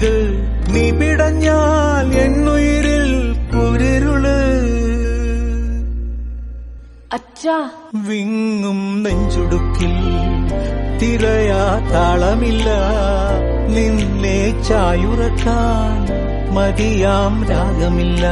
നൂറഴക് നീ പിടഞ്ഞാൽ എന്നുയിരിൽ കുരുൾ അച്ഛാ. വിങ്ങും നെഞ്ചുടുക്കിൽ തിരയാ താളമില്ല. നിന്നെ ചായുറക്കാൻ മതിയാം രാഗമില്ല.